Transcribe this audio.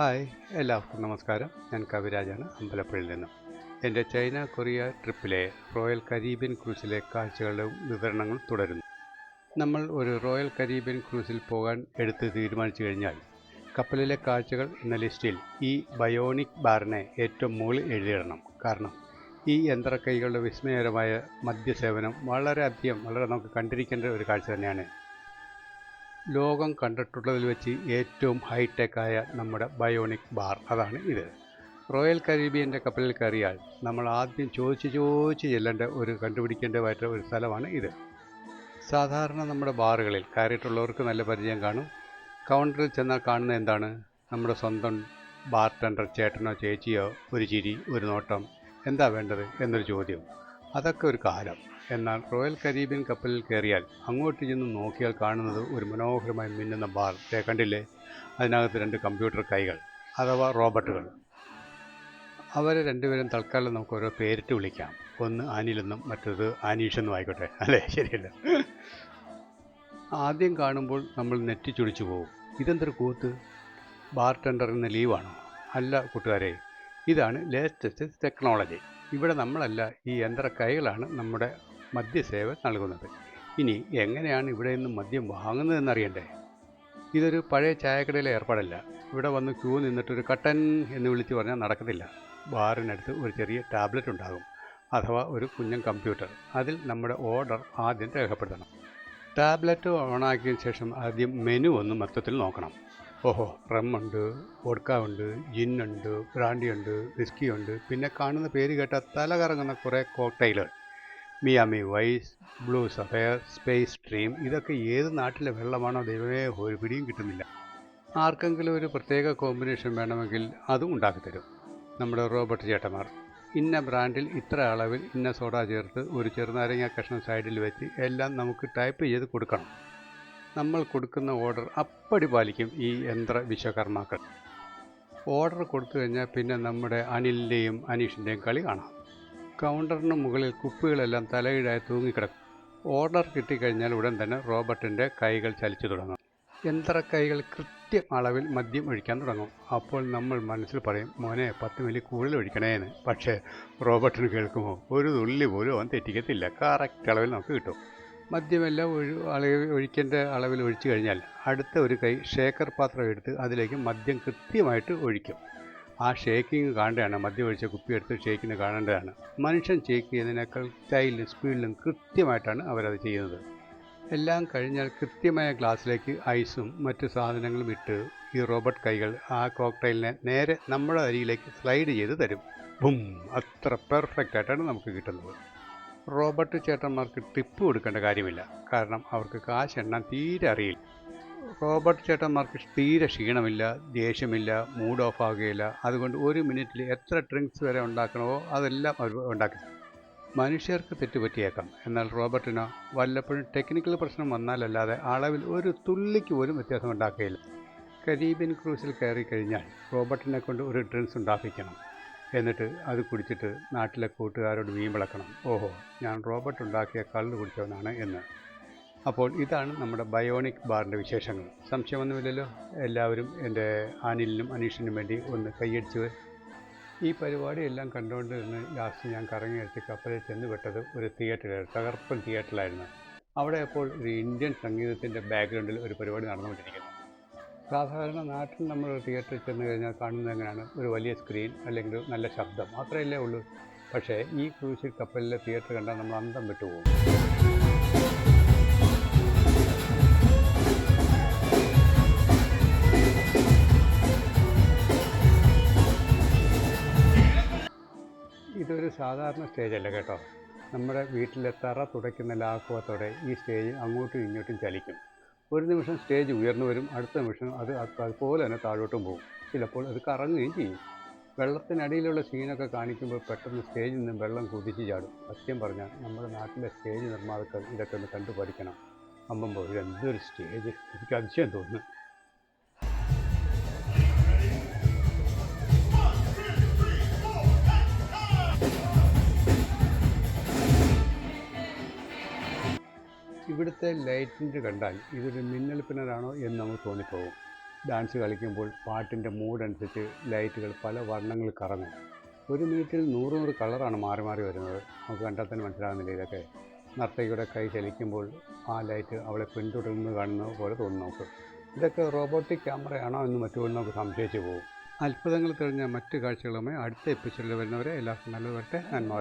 Hi എല്ലാവർക്കും നമസ്കാരം. ഞാൻ കവിരാജാണ് അമ്പലപ്പുഴയിൽ നിന്നും. എന്റെ ചൈന കൊറിയ ട്രിപ്പിലെ റോയൽ കരീബിയൻ ക്രൂസിലെ കാഴ്ചകളുടെ വിവരണങ്ങൾ തുടരുന്നു. നമ്മൾ ഒരു റോയൽ കരീബിയൻ ക്രൂസിൽ പോകാൻ എടുത്ത് തീരുമാനിച്ചു കഴിഞ്ഞാൽ കപ്പലിലെ കാഴ്ചകൾ എന്ന ലിസ്റ്റിൽ ഈ ബയോണിക് ബാറിനെ ഏറ്റവും മുകളിൽ എഴുതിയിടണം. കാരണം ഈ യന്ത്രക്കൈകളുടെ വിസ്മയകരമായ മദ്യസേവനം വളരെയധികം വളരെ നമുക്ക് കണ്ടിരിക്കേണ്ട ഒരു കാഴ്ച തന്നെയാണ് ലോകം കണ്ടിട്ടുള്ളതിൽ വെച്ച് ഏറ്റവും ഹൈടെക്കായ നമ്മുടെ ബയോണിക് ബാർ അതാണ് ഇത്. റോയൽ കരീബിയന്റെ കപ്പലിൽ കയറിയാൽ നമ്മൾ ആദ്യം ചോദിച്ച് ചോദിച്ച് ചെല്ലേണ്ട ഒരു കണ്ടുപിടിക്കേണ്ടതായിട്ട് ഒരു സ്ഥലമാണ് ഇത്. സാധാരണ നമ്മുടെ ബാറുകളിൽ കയറിയിട്ടുള്ളവർക്ക് നല്ല പരിചയം കാണും. കൗണ്ടറിൽ ചെന്നാൽ കാണുന്നത് എന്താണ്? നമ്മുടെ സ്വന്തം ബാർ ടെൻഡർ ചേട്ടനോ ചേച്ചിയോ ഒരു ചിരി ഒരു നോട്ടം. എന്താ വേണ്ടത് എന്നൊരു ചോദ്യം. അതൊക്കെ ഒരു കാലം. എന്നാൽ റോയൽ കരീബിയൻ കപ്പലിൽ കയറിയാൽ അങ്ങോട്ട് ചെന്ന് നോക്കിയാൽ കാണുന്നത് ഒരു മനോഹരമായി മിന്നുന്ന ബാർ. ദേ കണ്ടില്ലേ? അതിനകത്ത് രണ്ട് കമ്പ്യൂട്ടർ കൈകൾ അഥവാ റോബോട്ടുകൾ. അവരെ രണ്ടുപേരും തൽക്കാലം നമുക്ക് ഓരോ പേരിട്ട് വിളിക്കാം. ഒന്ന് അനിലെന്നും മറ്റേത് അനീഷെന്നും ആയിക്കോട്ടെ. അല്ലേ? ശരിയല്ല? ആദ്യം കാണുമ്പോൾ നമ്മൾ നെറ്റി ചുടിച്ചു പോകും. ഇതെന്തൊരു കൂത്ത്? ബാർ ടെൻഡറിന് ലീവാണോ? അല്ല കൂട്ടുകാരെ ഇതാണ് ലേറ്റസ്റ്റ് ടെക്നോളജി. ഇവിടെ നമ്മളല്ല ഈ യന്ത്ര കൈകളാണ് നമ്മുടെ മദ്യസേവ നൽകുന്നത്. ഇനി എങ്ങനെയാണ് ഇവിടെ നിന്ന് മദ്യം വാങ്ങുന്നതെന്നറിയണ്ടേ? ഇതൊരു പഴയ ചായക്കടയിലെ ഏർപ്പാടല്ല. ഇവിടെ വന്ന് ക്യൂ നിന്നിട്ടൊരു കട്ടൻ എന്ന് വിളിച്ച് പറഞ്ഞാൽ നടക്കത്തില്ല. ബാറിനടുത്ത് ഒരു ചെറിയ ടാബ്ലറ്റ് ഉണ്ടാകും അഥവാ ഒരു കുഞ്ഞൻ കമ്പ്യൂട്ടർ. അതിൽ നമ്മുടെ ഓർഡർ ആദ്യം രേഖപ്പെടുത്തണം. ടാബ്ലറ്റ് ഓണാക്കിയതിന് ശേഷം ആദ്യം മെനു ഒന്ന് മൊത്തത്തിൽ നോക്കണം. ഓഹോ റമ്മുണ്ട് വോഡ്ക്ക ഉണ്ട് ജിന്നുണ്ട് ബ്രാൻഡി ഉണ്ട് വിസ്കി ഉണ്ട് പിന്നെ കാണുന്ന പേര് കേട്ട തല കറങ്ങുന്ന കുറേ കോക്ടൈലുകൾ Miami vice blue sapphire space stream ഇതൊക്കെ ഏത് നാട്ടിലെ വെള്ളമാണോ ദൈവമേ ഒരു പിടിയും കിട്ടുന്നില്ല. ആർക്കെങ്കിലും ഒരു പ്രത്യേക കോമ്പിനേഷൻ വേണമെങ്കിൽ അതും ഉണ്ടാക്കിത്തരും. നമ്മുടെ റോബർട്ട് ചേട്ടന്മാർ. ഇന്ന ബ്രാൻഡിൽ ഇത്ര അളവിൽ ഇന്ന സോഡ ചേർത്ത് ഒരു ചെറുനാരങ്ങ കഷ്ണം സൈഡിൽ വെച്ച് എല്ലാം നമുക്ക് ടൈപ്പ് ചെയ്ത് കൊടുക്കണം. നമ്മൾ കൊടുക്കുന്ന ഓർഡർ അപ്പടി പാലിക്കും ഈ യന്ത്ര വിശ്വകർമാക്കൾ. ഓർഡർ കൊടുത്തു കഴിഞ്ഞാൽ പിന്നെ നമ്മുടെ അനിലിന്റെയും അനീഷിന്റെയും കളി കാണാം. കൗണ്ടറിന് മുകളിൽ കുപ്പികളെല്ലാം തലയിടായി തൂങ്ങിക്കിടക്കും. ഓർഡർ കിട്ടിക്കഴിഞ്ഞാൽ ഉടൻ തന്നെ റോബർട്ടിന്റെ കൈകൾ ചലിച്ചു തുടങ്ങും. യന്ത്ര കൈകൾ കൃത്യം അളവിൽ മദ്യം ഒഴിക്കാൻ തുടങ്ങും. അപ്പോൾ നമ്മൾ മനസ്സിൽ പറയും മോനെ പത്ത് മില്ലി കൂടുതൽ ഒഴിക്കണേന്ന്. പക്ഷേ റോബർട്ടിന് കേൾക്കുമോ ഒരു തുള്ളി പോലും അവൻ തെറ്റിക്കത്തില്ല. കറക്റ്റ് അളവിൽ നമുക്ക് കിട്ടും. മദ്യമെല്ലാം ഒഴി അളവ് ഒഴിക്കേണ്ട അളവിൽ ഒഴിച്ചു കഴിഞ്ഞാൽ അടുത്ത ഒരു കൈ ഷേക്കർ പാത്രം എടുത്ത് അതിലേക്ക് മദ്യം കൃത്യമായിട്ട് ഒഴിക്കും. ആ ഷേക്കിങ് കാണേണ്ടതാണ് മദ്യം ഒഴിച്ച കുപ്പിയെടുത്ത് ഷേക്കിങ് കാണേണ്ടതാണ്. മനുഷ്യൻ ഷേക്ക് ചെയ്യുന്നതിനേക്കാൾ സ്റ്റൈലും സ്പീഡിലും കൃത്യമായിട്ടാണ് അവരത് ചെയ്യുന്നത്. എല്ലാം കഴിഞ്ഞാൽ കൃത്യമായ ഗ്ലാസ്സിലേക്ക് ഐസും മറ്റു സാധനങ്ങളും ഇട്ട് ഈ റോബർട്ട് കൈകൾ ആ കോക്ടൈലിനെ നേരെ നമ്മുടെ അരിയിലേക്ക് സ്ലൈഡ് ചെയ്ത് തരും. ബും! അത്ര പെർഫെക്റ്റ് ആയിട്ടാണ് നമുക്ക് കിട്ടുന്നത്. റോബർട്ട് ചേട്ടന്മാർക്ക് ടിപ്പ് കൊടുക്കേണ്ട കാര്യമില്ല. കാരണം അവർക്ക് കാശ് എണ്ണാൻ തീരെ അറിയില്ല. റോബർട്ട് ചേട്ടന്മാർക്ക് തീരെ ക്ഷീണമില്ല ദേഷ്യമില്ല മൂഡ് ഓഫ് ആകുകയില്ല. അതുകൊണ്ട് ഒരു മിനിറ്റിൽ എത്ര ഡ്രിങ്ക്സ് വരെ ഉണ്ടാക്കണമോ അതെല്ലാം അവർ ഉണ്ടാക്കി. മനുഷ്യർക്ക് തെറ്റുപറ്റിയേക്കാം. എന്നാൽ റോബർട്ടിനോ വല്ലപ്പോഴും ടെക്നിക്കൽ പ്രശ്നം വന്നാലല്ലാതെ അളവിൽ ഒരു തുള്ളിക്ക് പോലും വ്യത്യാസം ഉണ്ടാക്കുകയില്ല. കരീബിയൻ ക്രൂസിൽ കയറി കഴിഞ്ഞാൽ റോബർട്ടിനെ കൊണ്ട് ഒരു ഡ്രിങ്ക്സ് ഉണ്ടാക്കിക്കണം. എന്നിട്ട് അത് കുടിച്ചിട്ട് നാട്ടിലെ കൂട്ടുകാരോട് വീമ്പിളക്കണം ഓഹോ ഞാൻ റോബർട്ട് ഉണ്ടാക്കിയ കള്ള് കുടിച്ചവനാണ് എന്ന്. അപ്പോൾ ഇതാണ് നമ്മുടെ ബയോണിക് ബാറിന്റെ വിശേഷങ്ങൾ. സംശയമൊന്നുമില്ലല്ലോ? എല്ലാവരും എന്റെ അനിലിനും അനീഷിനും വേണ്ടി ഒന്ന് കൈയടിച്ച് ഈ പരിപാടിയെല്ലാം കണ്ടുകൊണ്ട് നിന്ന് ലാസ്റ്റ് ഞാൻ കറങ്ങി അടിച്ച് കപ്പലിൽ ചെന്ന് വിട്ടത് ഒരു തിയേറ്ററിലായിരുന്നു. തകർപ്പൻ തിയേറ്ററിലായിരുന്നു. അവിടെ അപ്പോൾ ഒരു ഇന്ത്യൻ സംഗീതത്തിന്റെ ബാക്ക്ഗ്രൗണ്ടിൽ ഒരു പരിപാടി നടന്നുകൊണ്ടിരിക്കുന്നു. സാധാരണ നാട്ടിൽ നമ്മൾ തിയേറ്ററിൽ ചെന്ന് കഴിഞ്ഞാൽ കാണുന്നത് എങ്ങനെയാണ്? ഒരു വലിയ സ്ക്രീൻ അല്ലെങ്കിൽ നല്ല ശബ്ദം. അത്രയല്ലേ ഉള്ളൂ. പക്ഷേ ഈ ക്രൂസിൽ കപ്പലിലെ തിയേറ്റർ കണ്ടാൽ നമ്മൾ അന്തം വിട്ടുപോകും. സാധാരണ സ്റ്റേജല്ല കേട്ടോ. നമ്മുടെ വീട്ടിലെ തറ തുടയ്ക്കുന്ന ലാഘവത്തോടെ ഈ സ്റ്റേജ് അങ്ങോട്ടും ഇങ്ങോട്ടും ചലിക്കും. ഒരു നിമിഷം സ്റ്റേജ് ഉയർന്നു വരും അടുത്ത നിമിഷം അത് അതുപോലെ തന്നെ താഴോട്ടും പോകും. ചിലപ്പോൾ അത് കറങ്ങുകയും ചെയ്യും. വെള്ളത്തിനടിയിലുള്ള സീനൊക്കെ കാണിക്കുമ്പോൾ പെട്ടെന്ന് സ്റ്റേജിൽ നിന്നും വെള്ളം കുതിച്ചു ചാടും. സത്യം പറഞ്ഞാൽ നമ്മുടെ നാട്ടിലെ സ്റ്റേജ് നിർമ്മാതാക്കൾ ഇതൊക്കെ ഒന്ന് കണ്ടു പഠിക്കണം ഇതെന്തൊരു സ്റ്റേജ്. എനിക്ക് അതിശയം തോന്നുന്നു. ഇവിടുത്തെ ലൈറ്റിന്റെ കണ്ടാൽ ഇതൊരു മിന്നൽ പിന്നലാണോ എന്ന് നമുക്ക് തോന്നിപ്പോകും. ഡാൻസ് കളിക്കുമ്പോൾ പാട്ടിന്റെ മൂഡനുസരിച്ച് ലൈറ്റുകൾ പല വർണങ്ങൾ കറങ്ങും. ഒരു മിനിറ്റിൽ നൂറ് നൂറ് കളറാണ് മാറി മാറി വരുന്നത്. നമുക്ക് കണ്ടാൽ തന്നെ മനസ്സിലാകുന്നില്ല ഇതൊക്കെ നർത്തകിയുടെ കൈ ചലിക്കുമ്പോൾ ആ ലൈറ്റ് അവളെ പിന്തുടർന്ന് കാണുന്ന പോലെ തോന്നും നമുക്ക്. ഇതൊക്കെ റോബോട്ടിക് ക്യാമറയാണോ എന്ന് മറ്റുപോലും നമുക്ക് സംശയിച്ചു പോകും. അത്ഭുതങ്ങൾ തെളിഞ്ഞ മറ്റ് കാഴ്ചകളുമായി അടുത്ത എപ്പിസോഡിൽ വരുന്നവരെ എല്ലാവർക്കും നല്ലത് വരട്ടെ. നന്മ